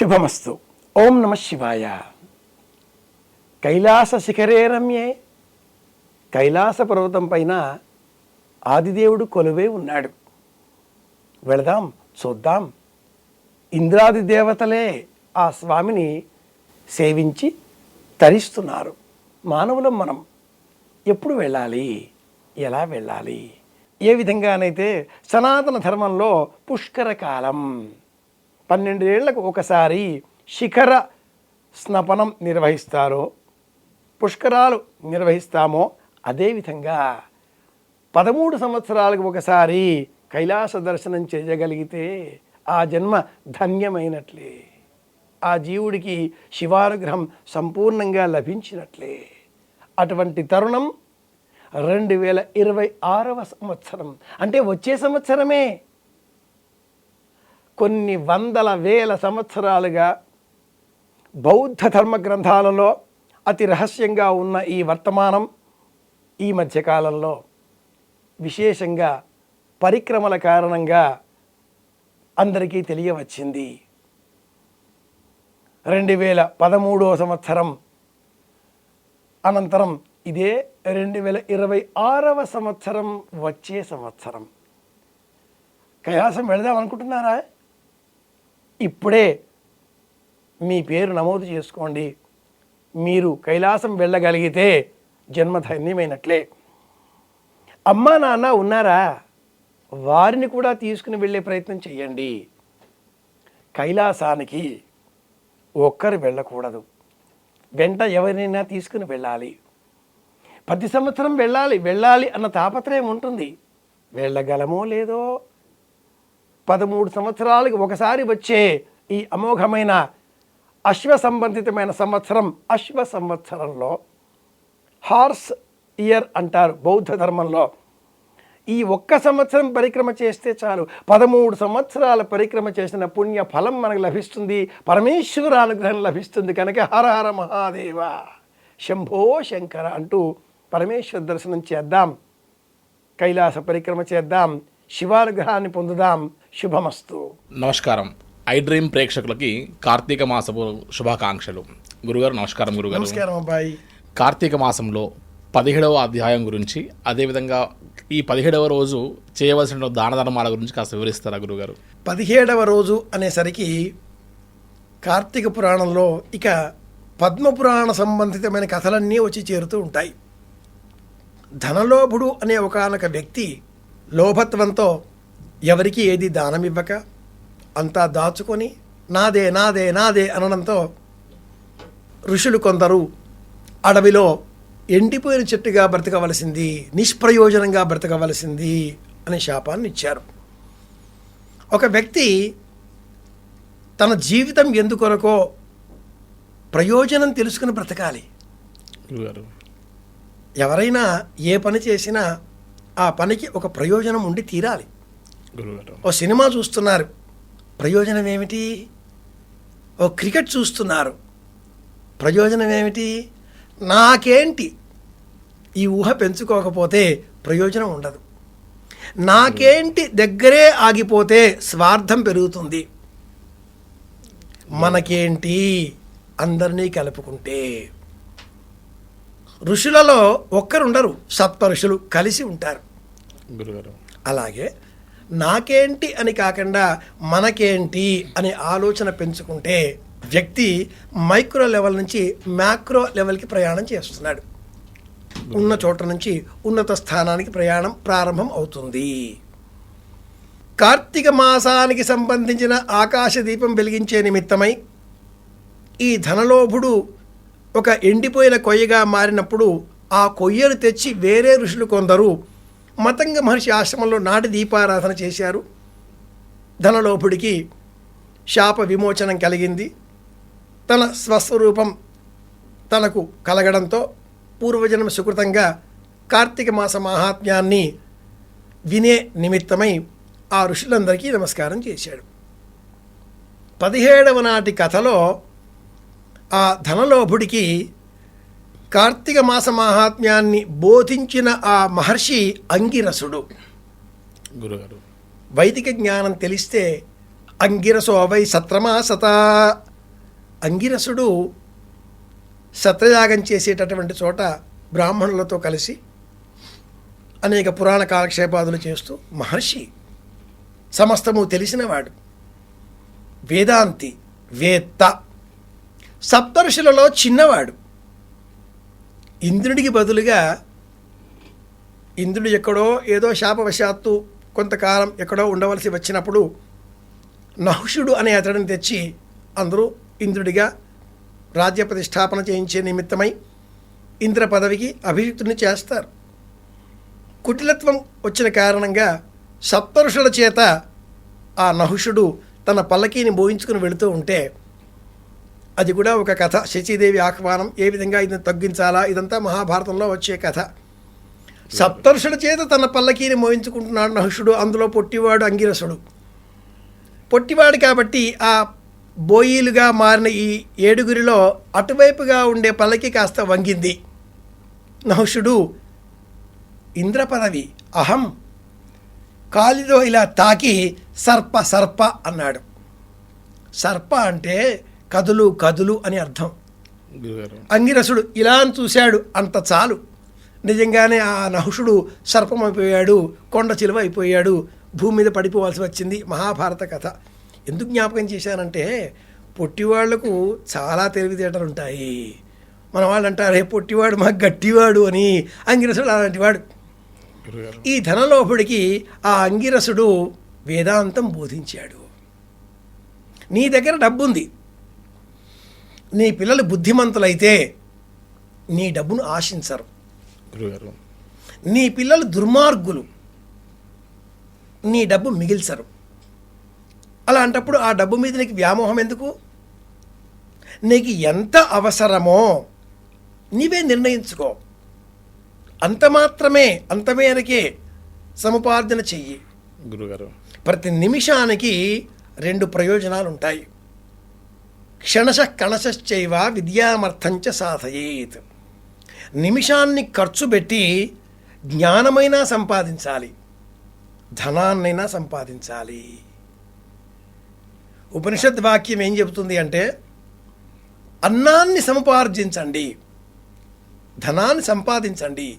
శుభమస్తు. ఓం నమ శివాయ. కైలాస శిఖరే రమ్యే. కైలాస పర్వతం పైన ఆదిదేవుడు కొలువే ఉన్నాడు. వెళదాం చూద్దాం. ఇంద్రాది దేవతలే ఆ స్వామిని సేవించి తరిస్తున్నారు. మానవులం మనం. ఎప్పుడు వెళ్ళాలి? ఎలా వెళ్ళాలి? ఏ విధంగానైతే సనాతన ధర్మంలో పుష్కర కాలం. పన్నెండేళ్ళకు ఒకసారి శిఖర స్నపనం నిర్వహిస్తారో పుష్కరాలు నిర్వహిస్తామో అదేవిధంగా పదమూడు సంవత్సరాలకు ఒకసారి కైలాస దర్శనం చేయగలిగితే ఆ జన్మ ధన్యమైనట్లే. ఆ జీవుడికి శివానుగ్రహం సంపూర్ణంగా లభించినట్లే. అటువంటి తరుణం రెండు వేల ఇరవై ఆరవ సంవత్సరం. అంటే వచ్చే సంవత్సరమే కొన్ని వందల వేల సంవత్సరాలుగా బౌద్ధ ధర్మ గ్రంథాలలో అతి రహస్యంగా ఉన్న ఈ వర్తమానం ఈ మధ్యకాలంలో విశేషంగా పరిక్రమల కారణంగా అందరికీ తెలియవచ్చింది. రెండు వేల పదమూడవ సంవత్సరం అనంతరం ఇదే రెండు వేల ఇరవై ఆరవ సంవత్సరం వచ్చే సంవత్సరం. కైలాసం వెళదాం అనుకుంటున్నారా? ఇప్పుడే మీ పేరు నమోదు చేసుకోండి. మీరు కైలాసం వెళ్ళగలిగితే జన్మధన్యమైనట్లే అమ్మా నాన్న ఉన్నారా? వారిని కూడా తీసుకుని వెళ్ళే ప్రయత్నం చేయండి కైలాసానికి ఒక్కరు వెళ్ళకూడదు. వెంట ఎవరినైనా తీసుకుని వెళ్ళాలి. ప్రతి సంవత్సరం వెళ్ళాలి వెళ్ళాలి అన్న తాపత్రయం ఉంటుంది. వెళ్ళగలమో లేదో పదమూడు సంవత్సరాలకు ఒకసారి వచ్చే ఈ అమోఘమైన అశ్వ సంబంధితమైన సంవత్సరం అశ్వ సంవత్సరంలో హార్స్ ఇయర్ అంటారు బౌద్ధ ధర్మంలో. ఈ ఒక్క సంవత్సరం పరిక్రమ చేస్తే చాలు. పదమూడు సంవత్సరాల పరిక్రమ చేసిన పుణ్య ఫలం మనకు లభిస్తుంది. పరమేశ్వర అనుగ్రహం లభిస్తుంది కనుక హర హర మహాదేవ శంభో శంకర అంటూ పరమేశ్వర దర్శనం చేద్దాం. కైలాస పరిక్రమ చేద్దాం. శివానుగ్రహాన్ని పొందుదాం. శుభమస్తు. నమస్కారం. ఐ డ్రీమ్ ప్రేక్షకులకి కార్తీక మాసపు శుభాకాంక్షలు. గురుగారు నమస్కారం గురుగారు. నమస్కారం అబ్బాయి. కార్తీక మాసంలో పదిహేడవ అధ్యాయం గురించి అదేవిధంగా ఈ పదిహేడవ రోజు చేయవలసిన దాన ధర్మాల గురించి కాస్త వివరిస్తారా గురుగారు? పదిహేడవ రోజు అనేసరికి కార్తీక పురాణంలో ఇక పద్మపురాణ సంబంధితమైన కథలన్నీ వచ్చి చేరుతూ ఉంటాయి. ధనలోభుడు అనే ఒకనొక వ్యక్తి లోభత్వంతో ఎవరికి ఏది దానం ఇవ్వక అంతా దాచుకొని నాదే నాదే నాదే అనడంతో ఋషులు కొందరు అడవిలో ఎండిపోయిన చెట్టుగా బ్రతకవలసింది నిష్ప్రయోజనంగా బ్రతకవలసింది అనే శాపాన్ని ఇచ్చారు ఒక వ్యక్తి తన జీవితం ఎందుకొరకో ప్రయోజనం తెలుసుకుని బ్రతకాలి. ఎవరైనా ఏ పని చేసినా ఆ పనికి ఒక ప్రయోజనం ఉండి తీరాలి. ఓ సినిమా చూస్తున్నారు. ప్రయోజనం ఏమిటి? ఓ క్రికెట్ చూస్తున్నారు. ప్రయోజనం ఏమిటి? నాకేంటి? ఈ ఊహ పెంచుకోకపోతే ప్రయోజనం ఉండదు. నాకేంటి? దగ్గరే ఆగిపోతే స్వార్థం పెరుగుతుంది. మనకేంటి? అందరినీ కలుపుకుంటే. ఋషులలో ఒక్కరుండరు సప్త ఋషులు కలిసి ఉంటారు. గురుగారు. అలాగే నాకేంటి అని కాకుండా మనకేంటి అనే ఆలోచన పెంచుకుంటే వ్యక్తి మైక్రో లెవెల్ నుంచి మ్యాక్రో లెవెల్కి ప్రయాణం చేస్తున్నాడు. ఉన్న చోట నుంచి ఉన్నత స్థానానికి ప్రయాణం ప్రారంభం అవుతుంది. కార్తీక మాసానికి సంబంధించిన ఆకాశ దీపం వెలిగించే నిమిత్తమై ఈ ధనలోభుడు ఒక ఎండిపోయిన కొయ్యగా మారినప్పుడు ఆ కొయ్యను తెచ్చి వేరే ఋషులు కొందరు మతంగ మహర్షి ఆశ్రమంలో నాటి దీపారాధన చేశారు. ధనలోభుడికి శాప విమోచనం కలిగింది. తన స్వస్వరూపం తనకు కలగడంతో పూర్వజన్మ సుకృతంగా కార్తీక మాస మహాత్మ్యాన్ని వినే నిమిత్తమై ఆ ఋషులందరికీ నమస్కారం చేశాడు. పదిహేడవ నాటి కథలో ఆ ధనలోభుడికి కార్తీక మాస మాహాత్మ్యాన్ని బోధించిన ఆ మహర్షి అంగిరసుడు. గురుగారు. వైదిక జ్ఞానం తెలిస్తే అంగిరసో వై సత్రమాసత. అంగిరసుడు సత్రయాగం చేసేటటువంటి చోట బ్రాహ్మణులతో కలిసి అనేక పురాణ కాలక్షేపాదులు చేస్తూ మహర్షి సమస్తము తెలిసినవాడు. వేదాంతి వేత్త. సప్తఋషులలో చిన్నవాడు. ఇంద్రుడికి బదులుగా ఇంద్రుడు ఎక్కడో ఏదో శాపవశాత్తు కొంతకాలం ఎక్కడో ఉండవలసి వచ్చినప్పుడు నహుషుడు అనే అతడిని తెచ్చి అందరూ ఇంద్రుడిగా రాజ్య ప్రతిష్టాపన చేయించే నిమిత్తమై ఇంద్ర పదవికి అభిషిక్తుడిని చేస్తారు. కుటిలత్వం వచ్చిన కారణంగా సప్తరుషుల చేత ఆ నహుషుడు తన పల్లకీని బోయించుకుని వెళుతూ ఉంటే అది కూడా ఒక కథ. శచీదేవి ఆహ్వానం ఏ విధంగా ఇది తగ్గించాలా? ఇదంతా మహాభారతంలో వచ్చే కథ. సప్తర్షుల చేత తన పల్లకీని మోయించుకుంటున్నాడు నహుషుడు. అందులో పొట్టివాడు అంగిరసుడు. పొట్టివాడు కాబట్టి ఆ బోయిలుగా మారిన ఈ ఏడుగురిలో అటువైపుగా ఉండే పల్లకి కాస్త వంగింది. నహుషుడు ఇంద్ర పదవి అహం. కాలిలో ఇలా తాకి సర్ప సర్ప అన్నాడు. సర్ప అంటే కదులు కదులు అని అర్థం. అంగిరసుడు ఇలా అని చూశాడు అంత చాలు. నిజంగానే ఆ నహుషుడు సర్పం అయిపోయాడు కొండ చిలువ అయిపోయాడు భూమి మీద పడిపోవాల్సి వచ్చింది మహాభారత కథ. ఎందుకు జ్ఞాపకం చేశానంటే పొట్టివాళ్ళకు చాలా తెలివితేటలు ఉంటాయి. మన వాళ్ళు అంటారు "ఏ పొట్టివాడు మాకు గట్టివాడు అని అంగిరసుడు అలాంటి వాడు. ఈ ధనలోపుడికి ఆ అంగిరసుడు వేదాంతం బోధించాడు. నీ దగ్గర డబ్బుంది. నీ పిల్లలు బుద్ధిమంతులైతే నీ డబ్బును ఆశించరు. గురుగారు. నీ పిల్లలు దుర్మార్గులు. నీ డబ్బు మిగిల్చరు. అలాంటప్పుడు ఆ డబ్బు మీద నీకు వ్యామోహం ఎందుకు? నీకు ఎంత అవసరమో నీవే నిర్ణయించుకో. అంత మాత్రమే అంత మేరకే సముపార్జన చెయ్యి. గురుగారు. ప్రతి నిమిషానికి రెండు ప్రయోజనాలు ఉంటాయి క్షణశ కణశ్చైవ విద్యామర్థంచ సాధయేత్. నిమిషాన్ని ఖర్చు పెట్టి జ్ఞానమైనా సంపాదించాలి ధనాన్నైనా సంపాదించాలి. ఉపనిషద్ వాక్యం ఏం చెబుతుంది అంటే అన్నాన్ని సముపార్జించండి ధనాన్ని సంపాదించండి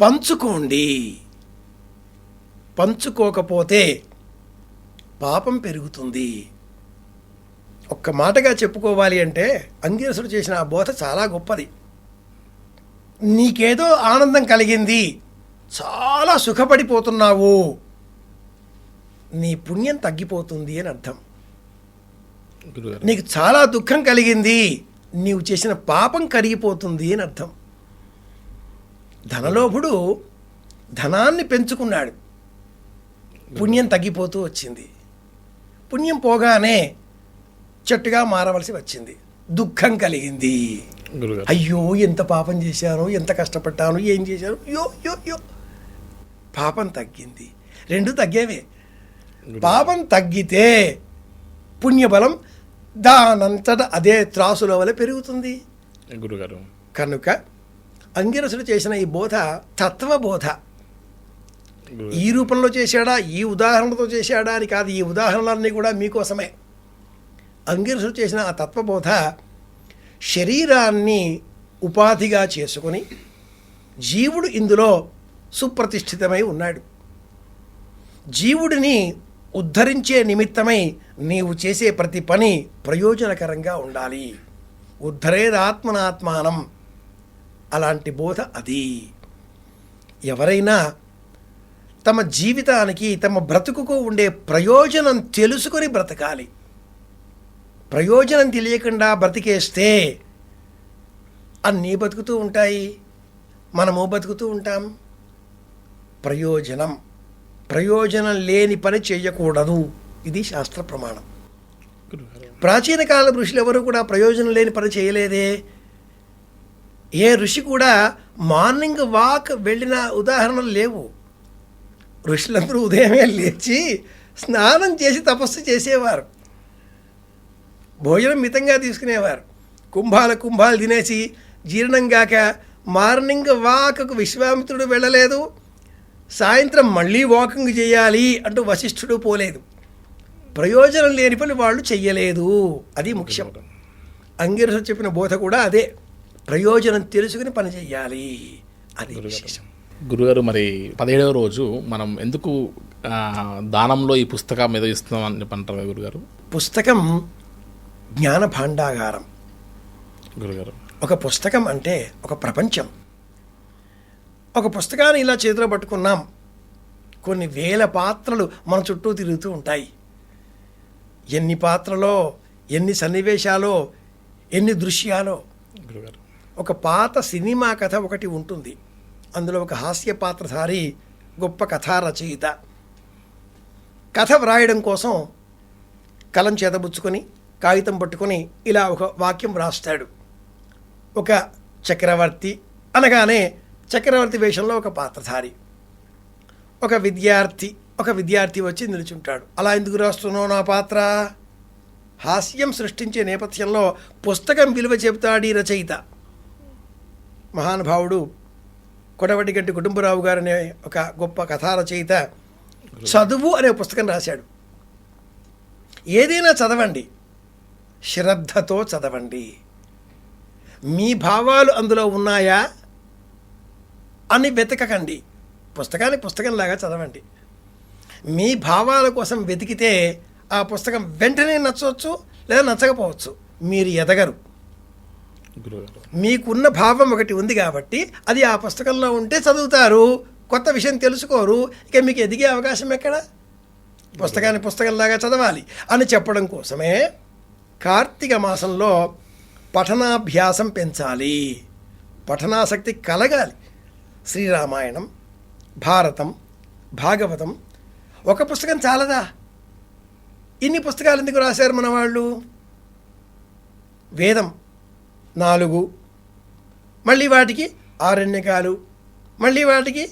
పంచుకోండి. పంచుకోకపోతే పాపం పెరుగుతుంది. ఒక్క మాటగా చెప్పుకోవాలి అంటే అంగిరసుడు చేసిన ఆ బోధ చాలా గొప్పది. నీకేదో ఆనందం కలిగింది చాలా సుఖపడిపోతున్నావు నీ పుణ్యం తగ్గిపోతుంది అని అర్థం. నీకు చాలా దుఃఖం కలిగింది నీవు చేసిన పాపం కరిగిపోతుంది అని అర్థం. ధనలోభుడు ధనాన్ని పెంచుకున్నాడు. పుణ్యం తగ్గిపోతూ వచ్చింది. పుణ్యం పోగానే చెట్టుగా మారవలసి వచ్చింది. దుఃఖం కలిగింది. అయ్యో ఎంత పాపం చేశాను ఎంత కష్టపడ్డాను ఏం చేశాను యో యో యో. పాపం తగ్గింది. రెండు తగ్గేవే. పాపం తగ్గితే పుణ్యబలం దానంతట అదే త్రాసుల వల్ల పెరుగుతుంది. గురుగారు. కనుక అంగిరసుడు చేసిన ఈ బోధ తత్వబోధ. ఈ రూపంలో చేశాడా ఈ ఉదాహరణతో చేశాడా అని కాదు ఈ ఉదాహరణలన్నీ కూడా మీకోసమే. అంగిరసుడు చేసిన ఆ తత్వబోధ శరీరాన్ని ఉపాధిగా చేసుకొని జీవుడు ఇందులో సుప్రతిష్ఠితమై ఉన్నాడు. జీవుడిని ఉద్ధరించే నిమిత్తమై నీవు చేసే ప్రతి పని ప్రయోజనకరంగా ఉండాలి. ఉద్ధరేదాత్మనాత్మానం అలాంటి బోధ అది. ఎవరైనా తమ జీవితానికి తమ బ్రతుకుకు ఉండే ప్రయోజనం తెలుసుకొని బ్రతకాలి. ప్రయోజనం తెలియకుండా బ్రతికేస్తే అన్నీ బతుకుతూ ఉంటాయి. మనము బతుకుతూ ఉంటాం. ప్రయోజనం. ప్రయోజనం లేని పని చేయకూడదు. ఇది శాస్త్ర ప్రమాణం. ప్రాచీన కాల ఋషులు ఎవరు కూడా ప్రయోజనం లేని పని చేయలేదే. ఏ ఋషి కూడా మార్నింగ్ వాక్ వెళ్ళిన ఉదాహరణలు లేవు. ఋషులందరూ ఉదయమే లేచి స్నానం చేసి తపస్సు చేసేవారు. భోజనం మితంగా తీసుకునేవారు. కుంభాల కుంభాలు తినేసి జీర్ణం గాక మార్నింగ్ వాక్కు విశ్వామిత్రుడు వెళ్ళలేదు. సాయంత్రం మళ్ళీ వాకింగ్ చేయాలి అంటూ వశిష్ఠుడు పోలేదు. ప్రయోజనం లేని పని వాళ్ళు చెయ్యలేదు. అది ముఖ్యం. అంగిరసు చెప్పిన బోధ కూడా అదే. ప్రయోజనం తెలుసుకుని పని చెయ్యాలి. అది విశేషం. గురుగారు మరి పదిహేడవ రోజు మనం ఎందుకు దానంలో ఈ పుస్తకం మీద ఇస్తున్నాం అని గురుగారు? పుస్తకం జ్ఞాన భాండాగారం గురుగారు. ఒక పుస్తకం అంటే ఒక ప్రపంచం. ఒక పుస్తకాన్ని ఇలా చేతిలో పట్టుకున్నాం. కొన్ని వేల పాత్రలు మన చుట్టూ తిరుగుతూ ఉంటాయి. ఎన్ని పాత్రలో ఎన్ని సన్నివేశాలో ఎన్ని దృశ్యాలో. గురుగారు. ఒక పాత సినిమా కథ ఒకటి ఉంటుంది. అందులో ఒక హాస్య పాత్రధారి గొప్ప కథా రచయిత. కథ వ్రాయడం కోసం కలం చేతబుచ్చుకొని కాగితం పట్టుకొని ఇలా ఒక వాక్యం రాస్తాడు ఒక చక్రవర్తి అనగానే చక్రవర్తి వేషంలో ఒక పాత్రధారి. ఒక విద్యార్థి ఒక విద్యార్థి వచ్చి నిలుచుంటాడు. అలా ఎందుకు రాస్తున్నావు నా పాత్ర? హాస్యం సృష్టించే నేపథ్యంలో పుస్తకం విలువ చెబుతాడు ఈ రచయిత. మహానుభావుడు కొడవటిగంటి కుటుంబరావు గారు అనే ఒక గొప్ప కథా రచయిత చదువు అనే పుస్తకం రాశాడు. ఏదైనా చదవండి. శ్రద్ధతో చదవండి. మీ భావాలు అందులో ఉన్నాయా? అని వెతకకండి. పుస్తకాన్ని పుస్తకంలాగా చదవండి. మీ భావాల కోసం వెతికితే ఆ పుస్తకం వెంటనే నచ్చవచ్చు లేదా నచ్చకపోవచ్చు. మీరు ఎదగరు. మీకున్న భావం ఒకటి ఉంది కాబట్టి అది ఆ పుస్తకంలో ఉంటే చదువుతారు. కొత్త విషయం తెలుసుకోరు. ఇక మీకు ఎదిగే అవకాశం ఎక్కడ? పుస్తకాన్ని పుస్తకంలాగా చదవాలి అని చెప్పడం కోసమే కార్తీక మాసంలో పఠనాభ్యాసం పెంచాలి. పఠనాసక్తి కలగాలి. శ్రీరామాయణం భారతం భాగవతం. ఒక పుస్తకం చాలదా? ఇన్ని పుస్తకాలు ఎందుకు రాశారు మన వాళ్ళు వేదం నాలుగు. మళ్ళీ వాటికి ఆరణ్యకాలు. మళ్ళీ వాటికి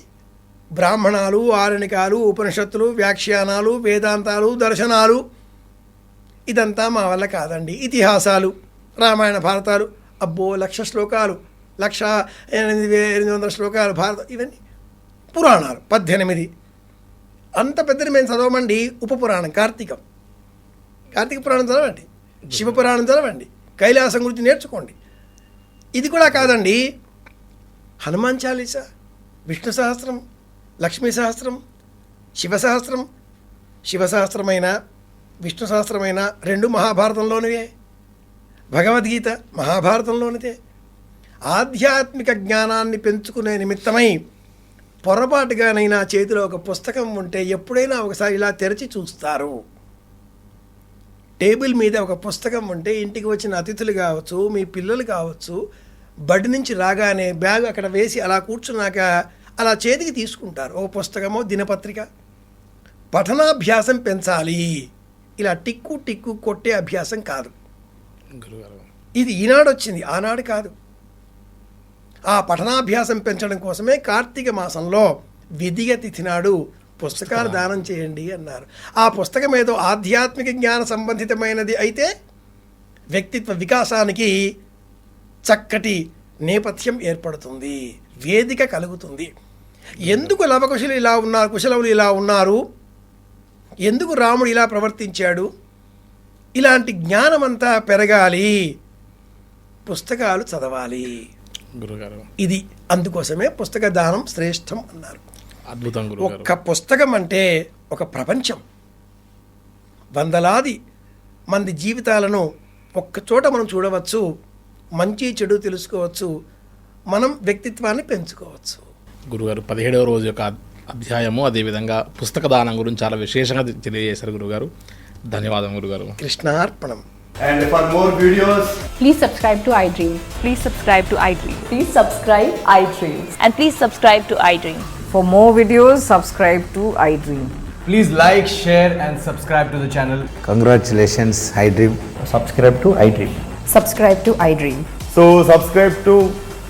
బ్రాహ్మణాలు ఆరణ్యకాలు ఉపనిషత్తులు వ్యాఖ్యానాలు వేదాంతాలు దర్శనాలు. ఇదంతా మా వల్ల కాదండి. ఇతిహాసాలు రామాయణ భారతాలు అబ్బో లక్ష శ్లోకాలు లక్ష ఎనిమిది వే ఎనిమిది వందల శ్లోకాలు భారత ఇవన్నీ పురాణాలు. పద్దెనిమిది. అంత పెద్దది మేము చదవమండి ఉప పురాణం కార్తీకం. కార్తీక పురాణం చదవండి శివపురాణం చదవండి కైలాసం గురించి నేర్చుకోండి. ఇది కూడా కాదండి హనుమాన్ చాలీస విష్ణు సహస్రం లక్ష్మీ సహస్రం శివ సహస్రం శివ సహస్రమైన విష్ణు సహస్రమైన రెండు మహాభారతంలోనివే. భగవద్గీత మహాభారతంలోనిదే. ఆధ్యాత్మిక జ్ఞానాన్ని పెంచుకునే నిమిత్తమై పొరపాటుగానైనా చేతిలో ఒక పుస్తకం ఉంటే ఎప్పుడైనా ఒకసారి ఇలా తెరిచి చూస్తారు. టేబుల్ మీద ఒక పుస్తకం ఉంటే ఇంటికి వచ్చిన అతిథులు కావచ్చు మీ పిల్లలు కావచ్చు బడి నుంచి రాగానే బ్యాగ్ అక్కడ వేసి అలా కూర్చున్నాక అలా చేతికి తీసుకుంటారు. ఒక పుస్తకమో దినపత్రిక. పఠనాభ్యాసం పెంచాలి. ఇలా టిక్కు టిక్కు కొట్టే అభ్యాసం కాదు. ఇది ఈనాడు వచ్చింది ఆనాడు కాదు. ఆ పఠనాభ్యాసం పెంచడం కోసమే కార్తీక మాసంలో విధిగ తిథి నాడు పుస్తకాలు. దానం చేయండి అన్నారు. ఆ పుస్తకం ఏదో ఆధ్యాత్మిక జ్ఞాన సంబంధితమైనది అయితే వ్యక్తిత్వ వికాసానికి చక్కటి నేపథ్యం ఏర్పడుతుంది వేదిక కలుగుతుంది. ఎందుకు లవకుశులు ఇలా ఉన్నారు కుశలవులు ఇలా ఉన్నారు? ఎందుకు రాముడు ఇలా ప్రవర్తించాడు? ఇలాంటి జ్ఞానమంతా పెరగాలి. పుస్తకాలు చదవాలి. గురుగారు. ఇది అందుకోసమే పుస్తక దానం శ్రేష్టం అన్నారు. అద్భుతం ఒక్క పుస్తకం అంటే ఒక ప్రపంచం. వందలాది మంది జీవితాలను ఒక్క చోట మనం చూడవచ్చు మంచి చెడు తెలుసుకోవచ్చు మనం వ్యక్తిత్వాన్ని పెంచుకోవచ్చు. గురుగారు పదిహేడవ రోజు యొక్క అధ్యాయము అదేవిధంగా పుస్తక దానం గురించి చాలా విశేషంగా తెలియజేశారు గురుగారు ధన్యవాదం గురుగారు కృష్ణార్పణం And for more videos, Please subscribe to iDream. Please subscribe to iDream. Please subscribe iDreams. And please subscribe to iDream. For more videos, subscribe to iDream. please like, share, and subscribe to the channel. Congratulations, iDream. subscribe to iDream. Subscribe to iDream. So subscribe to